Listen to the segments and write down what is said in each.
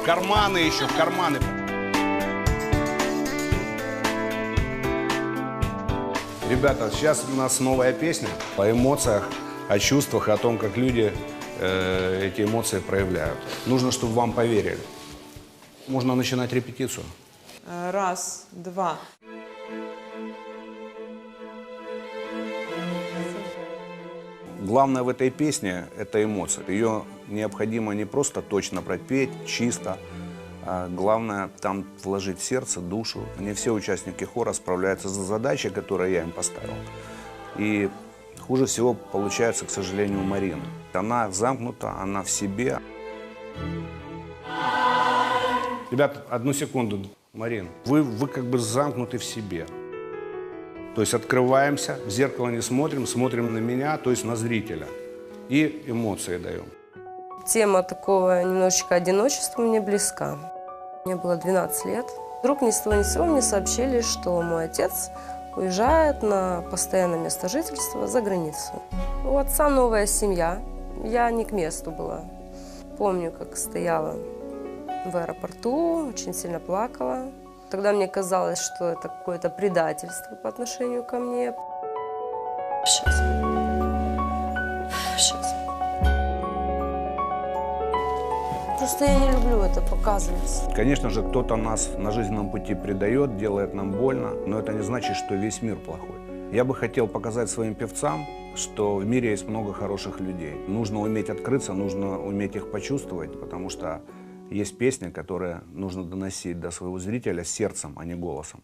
В карманы еще, в карманы. Ребята, сейчас у нас новая песня по эмоциях, о чувствах, о том, как люди э, эти эмоции проявляют. Нужно, чтобы вам поверили. Можно начинать репетицию. Раз, два. Главное в этой песне – это эмоция. Ее необходимо не просто точно пропеть, чисто, а главное там вложить сердце, душу. Не все участники хора справляются с задачей, которую я им поставил. И хуже всего получается, к сожалению, у Марины. Она замкнута, она в себе. Ребята, одну секунду, Марин. Вы, вы как бы замкнуты в себе. То есть открываемся, в зеркало не смотрим, смотрим на меня, то есть на зрителя. И эмоции даем. Тема такого немножечко одиночества мне близка. Мне было 12 лет. Вдруг ни с того ни с сего мне сообщили, что мой отец уезжает на постоянное место жительства за границу. У отца новая семья. Я не к месту была. Помню, как стояла в аэропорту, очень сильно плакала. Тогда мне казалось, что это какое-то предательство по отношению ко мне. Сейчас. Сейчас. Просто я не люблю это показывать. Конечно же, кто-то нас на жизненном пути предает, делает нам больно, но это не значит, что весь мир плохой. Я бы хотел показать своим певцам, что в мире есть много хороших людей. Нужно уметь открыться, нужно уметь их почувствовать, потому что есть песни, которые нужно доносить до своего зрителя сердцем, а не голосом.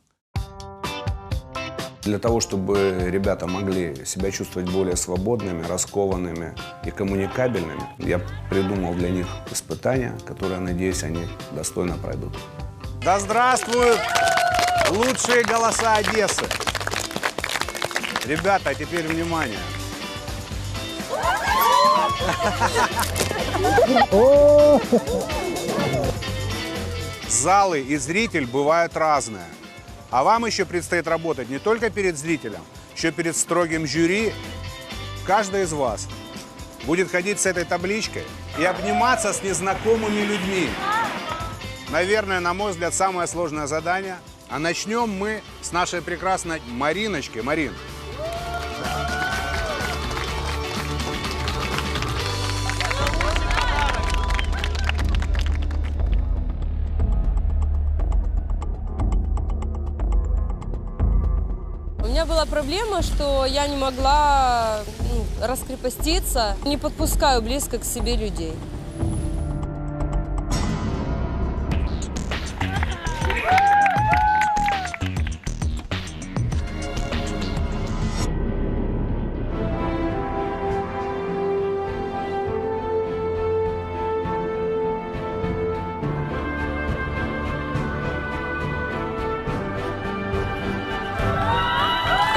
Для того, чтобы ребята могли себя чувствовать более свободными, раскованными и коммуникабельными, я придумал для них испытания, которые, надеюсь, они достойно пройдут. Да здравствуют лучшие голоса Одессы! Ребята, теперь внимание! Залы и зритель бывают разные. А вам еще предстоит работать не только перед зрителем, еще перед строгим жюри. Каждый из вас будет ходить с этой табличкой и обниматься с незнакомыми людьми. Наверное, на мой взгляд, самое сложное задание. А начнем мы с нашей прекрасной Мариночки. Марин, проблема, что я не могла ну, раскрепоститься, не подпускаю близко к себе людей.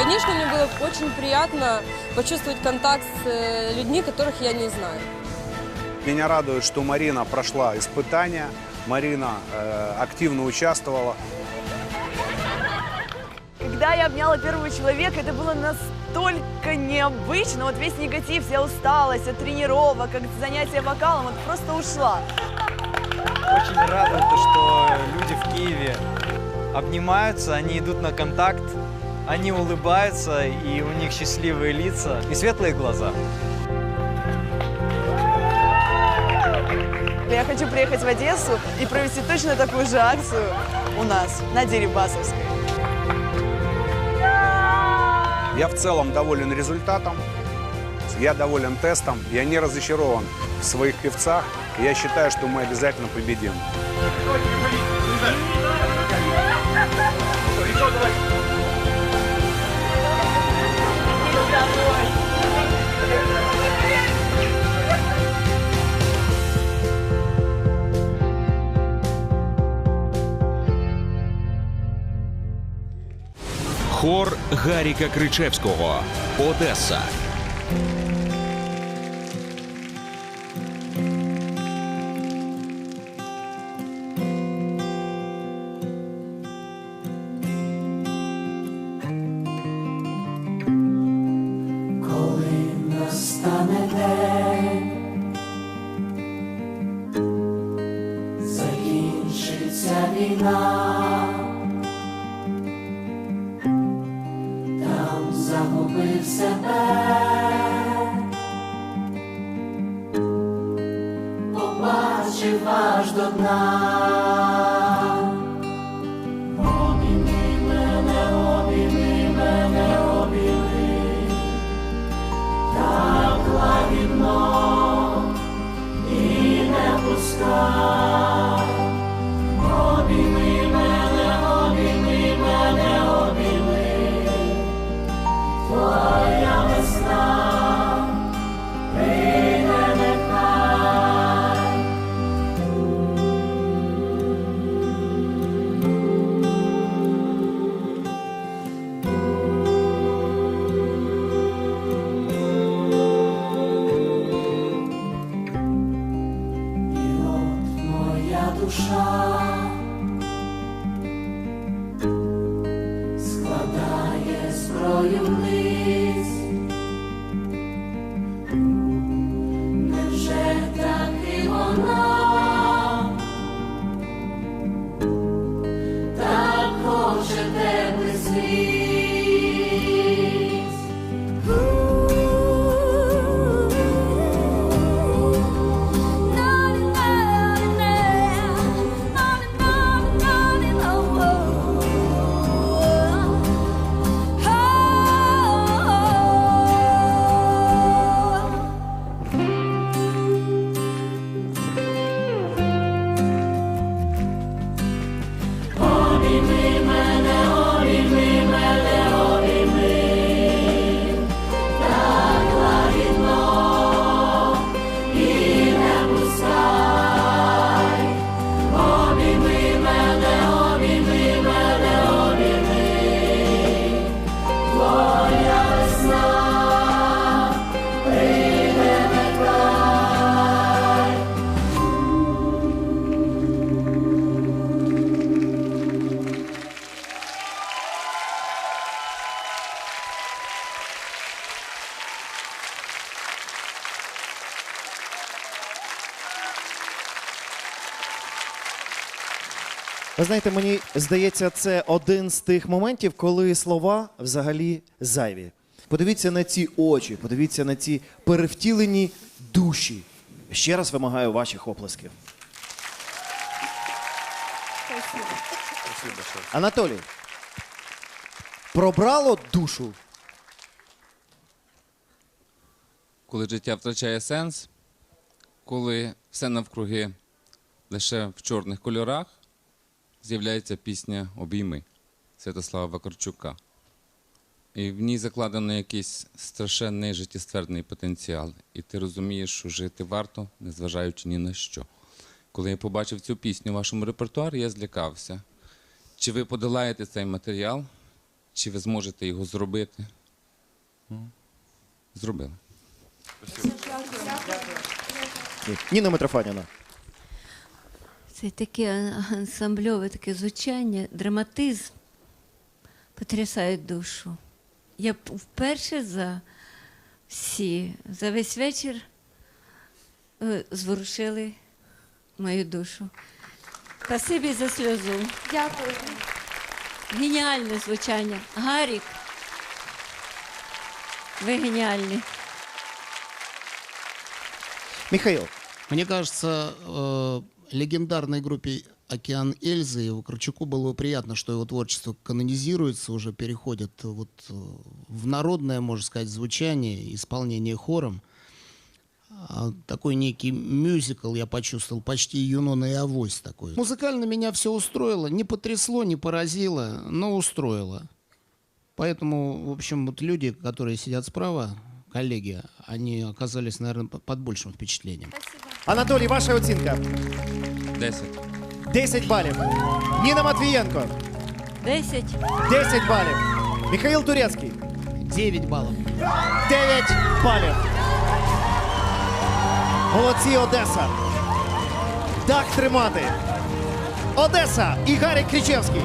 Конечно, мне было очень приятно почувствовать контакт с э, людьми, которых я не знаю. меня радует, что Марина прошла испытания, Марина э, активно участвовала. Когда я обняла первого человека, это было настолько необычно. Вот весь негатив, вся усталость от тренировок, как занятия вокалом, вот просто ушла. Очень радует то, что люди в Киеве обнимаются, они идут на контакт, они улыбаются, и у них счастливые лица и светлые глаза. Я хочу приехать в Одессу и провести точно такую же акцию у нас, на Дерибасовской. Я в целом доволен результатом, я доволен тестом, я не разочарован в своих певцах. И я считаю, что мы обязательно победим. Хор Гаріка Кричевського. Одеса. аж до. lonely. Ви знаєте, мені здається, це один з тих моментів, коли слова взагалі зайві. Подивіться на ці очі, подивіться на ці перевтілені душі. Ще раз вимагаю ваших оплесків. Анатолій, пробрало душу. коли життя втрачає сенс, коли все навкруги лише в чорних кольорах, з'являється пісня Обійми Святослава Вакарчука. І в ній закладено якийсь страшенний життєствердний потенціал. І ти розумієш, що жити варто, незважаючи ні на що. Коли я побачив цю пісню у вашому репертуарі, я злякався. Чи ви подолаєте цей матеріал, чи ви зможете його зробити? Зробили. Ніна Митрофанівна. Це таке ансамбльове таке звучання, драматизм потрясають душу. Я вперше за всі, за весь вечір е, зворушили мою душу. Спасибі за сльозу. Дякую. Геніальне звучання. Гарік. Ви геніальні. Михаил, Мне кажется, э, легендарной группе «Океан Эльзы» и Вакарчуку было бы приятно, что его творчество канонизируется, уже переходит вот э, в народное, можно сказать, звучание, исполнение хором. А, Такой некий мюзикл я почувствовал, почти Юнона и Авось такой. Музыкально меня все устроило, не потрясло, не поразило, но устроило. Поэтому, в общем, вот люди, которые сидят справа, коллеги, они оказались, наверное, под большим впечатлением. Анатолій, ваша оцінка. 10. 10 балів. Ніна Матвієнко. Десять. 10 балів. Михаїл Турецький. 9 балів. 9 балів. Молодці Одеса. Так тримати. Одеса і Гарік Кричевський.